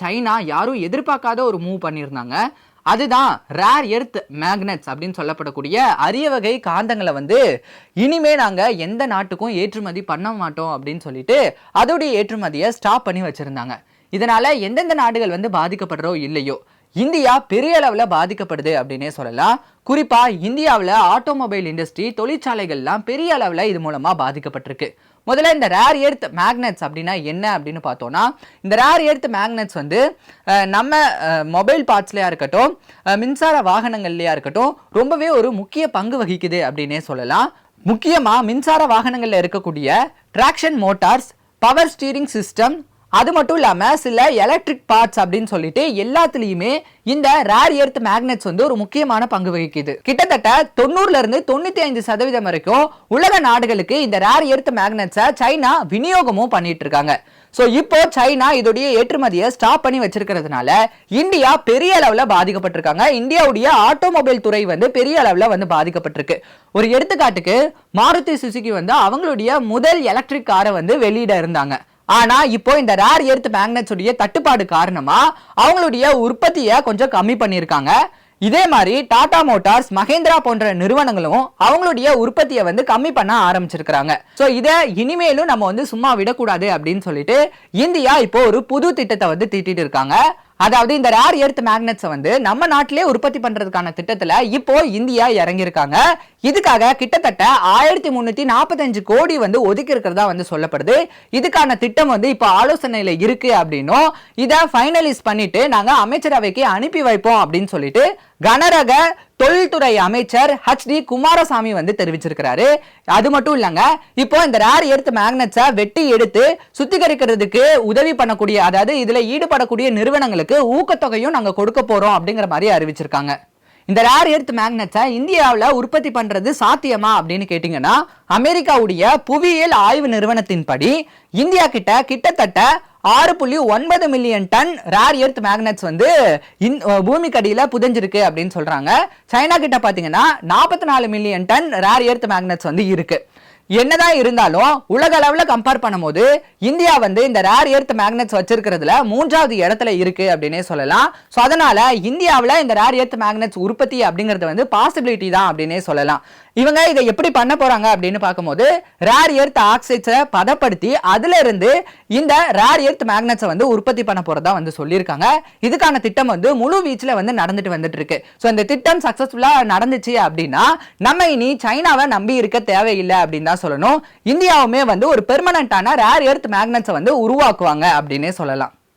China யாரும் எதிர்பார்க்காத ஒரு மூவ் பண்ணியிருந்தாங்க. அதுதான் ரேர் எர்த் மேக்னெட்ஸ் அப்படின்னு சொல்லப்படக்கூடிய அரிய வகை காந்தங்களை வந்து இனிமே நாங்கள் எந்த நாட்டுக்கும் ஏற்றுமதி பண்ண மாட்டோம் அப்படின்னு சொல்லிட்டு அதோடைய ஏற்றுமதியை ஸ்டாப் பண்ணி வச்சுருந்தாங்க. இதனால் எந்தெந்த நாடுகள் வந்து பாதிக்கப்படுறோ இல்லையோ இந்தியா பெரிய அளவில் பாதிக்கப்படுது அப்படின்னே சொல்லலாம். குறிப்பாக இந்தியாவில் ஆட்டோமொபைல் இண்டஸ்ட்ரி தொழிற்சாலைகள்லாம் பெரிய அளவில் இது மூலமாக பாதிக்கப்பட்டிருக்கு. முதல்ல இந்த ரேர் எர்த் மேக்னெட்ஸ் அப்படின்னா என்ன அப்படின்னு பார்த்தோன்னா இந்த ரேர் எர்த் மேக்னெட்ஸ் வந்து நம்ம மொபைல் பார்ட்ஸ்லையா இருக்கட்டும் மின்சார வாகனங்கள்லையா இருக்கட்டும் ரொம்பவே ஒரு முக்கிய பங்கு வகிக்குது அப்படின்னே சொல்லலாம். முக்கியமாக மின்சார வாகனங்களில் இருக்கக்கூடிய traction motors power steering system அது மட்டும் இல்லாமல் சில எலக்ட்ரிக் பார்ட்ஸ் அப்படின்னு சொல்லிட்டு எல்லாத்துலேயுமே இந்த ரேர் எர்த் மேக்னெட்ஸ் வந்து ஒரு முக்கியமான பங்கு வகிக்குது. கிட்டத்தட்ட தொண்ணூறுல இருந்து தொண்ணூத்தி ஐந்து சதவீதம் வரைக்கும் உலக நாடுகளுக்கு இந்த ரேர் எர்த் மேக்னெட்ஸை சைனா விநியோகமும் பண்ணிட்டு இருக்காங்க. ஸோ இப்போ சைனா இதோடைய ஏற்றுமதியை ஸ்டாப் பண்ணி வச்சிருக்கிறதுனால இந்தியா பெரிய அளவில் பாதிக்கப்பட்டிருக்காங்க. இந்தியாவுடைய ஆட்டோமொபைல் துறை வந்து பெரிய அளவில் வந்து பாதிக்கப்பட்டிருக்கு. ஒரு எடுத்துக்காட்டுக்கு மாருதி சுசுகி வந்து அவங்களுடைய முதல் எலக்ட்ரிக் காரை வந்து வெளியிட இருந்தாங்க. ஆனா இப்போ இந்த ரேர் எர்த் மேக்னட்ஸுடைய தட்டுப்பாடு காரணமா அவங்களுடைய உற்பத்தியை கொஞ்சம் கம்மி பண்ணியிருக்காங்க. இதே மாதிரி டாடா மோட்டார்ஸ் மகேந்திரா போன்ற நிறுவனங்களும் அவங்களுடைய உற்பத்தியை வந்து கம்மி பண்ண ஆரம்பிச்சிருக்கிறாங்க. ஸோ இதை இனிமேலும் நம்ம வந்து சும்மா விடக்கூடாது அப்படின்னு சொல்லிட்டு இந்தியா இப்போ ஒரு புது திட்டத்தை வந்து தீட்டிட்டு இருக்காங்க. அதாவது இந்த ரேர் எர்த் மேக்னெட்ஸை வந்து நம்ம நாட்டிலே உற்பத்தி பண்றதுக்கான திட்டத்துல இப்போ இந்தியா இறங்கியிருக்காங்க. இதுக்காக கிட்டத்தட்ட ஆயிரத்தி முன்னூத்தி நாற்பத்தஞ்சு கோடி வந்து ஒதுக்கி இருக்கிறதா வந்து சொல்லப்படுது. இதுக்கான திட்டம் வந்து இப்போ ஆலோசனையில இருக்கு அப்படின்னும் இதை ஃபைனலைஸ் பண்ணிட்டு நாங்க அமைச்சரவைக்கு அனுப்பி வைப்போம் அப்படின்னு சொல்லிட்டு கனரக தொழில்துறை அமைச்சர் ஹச் டி குமாரசாமி வந்து தெரிவிச்சிருக்கிறாரு. அது மட்டும் இல்லங்க இப்போ இந்த ரேர் எர்த் மேக்னட்ஸை வெட்டி எடுத்து சுத்திகரிக்கிறதுக்கு உதவி பண்ணக்கூடிய அதாவது இதில் ஈடுபடக்கூடிய நிறுவனங்களுக்கு ஊக்கத்தொகையும் நாங்கள் கொடுக்க போகிறோம் அப்படிங்கிற மாதிரி அறிவிச்சிருக்காங்க. இந்த ரேர் எர்த் மேக்னட்ஸை இந்தியாவில் உற்பத்தி பண்ணுறது சாத்தியமா அப்படின்னு கேட்டிங்கன்னா அமெரிக்காவுடைய புவியியல் ஆய்வு நிறுவனத்தின்படி இந்தியா கிட்ட கிட்டத்தட்ட ஆறு புள்ளி ஒன்பது million ton rare earth magnets வந்து இன் பூமிக்கடியில புதைஞ்சிருக்கு அப்படின்னு சொல்றாங்க. சைனா கிட்ட பார்த்தீங்கன்னா நாற்பத்தி நாலு million ton rare earth magnets வந்து இருக்கு. என்னதான் இருந்தாலும் உலக அளவில் கம்பேர் பண்ணும்போது இந்தியா வந்து இந்த ரேர் எர்த் மேக்னெட்ஸ் வச்சிருக்கிறதுல மூன்றாவது இடத்துல இருக்கு அப்படின்னே சொல்லலாம். ஸோ அதனால இந்தியாவில் இந்த ரேர் எர்த் மேக்னெட்ஸ் உற்பத்தி அப்படிங்கிறது வந்து பாசிபிலிட்டி தான் அப்படின்னே சொல்லலாம். இவங்க இதை எப்படி பண்ண போறாங்க அப்படின்னு பார்க்கும்போது ரேர் எர்த் ஆக்சைட்ஸை பதப்படுத்தி அதுல இருந்து இந்த ரேர் எர்த் மேக்னெட்ஸை வந்து உற்பத்தி பண்ண போறதா வந்து சொல்லியிருக்காங்க. இதுக்கான திட்டம் வந்து முழு வீச்சில் வந்து நடந்துட்டு வந்துட்டு இருக்கு ஸோ இந்த திட்டம் சக்சஸ்ஃபுல்லாக நடந்துச்சு அப்படின்னா நம்ம இனி சைனாவை நம்பி இருக்க தேவையில்லை அப்படின்னு தான் சொல்லணும். இந்தியாவுமே வந்து ஒரு பெர்மனண்டான ரேர் எர்த் மேக்னட்ஸை வந்து உருவாக்குவாங்க அப்படின்னே சொல்லலாம்.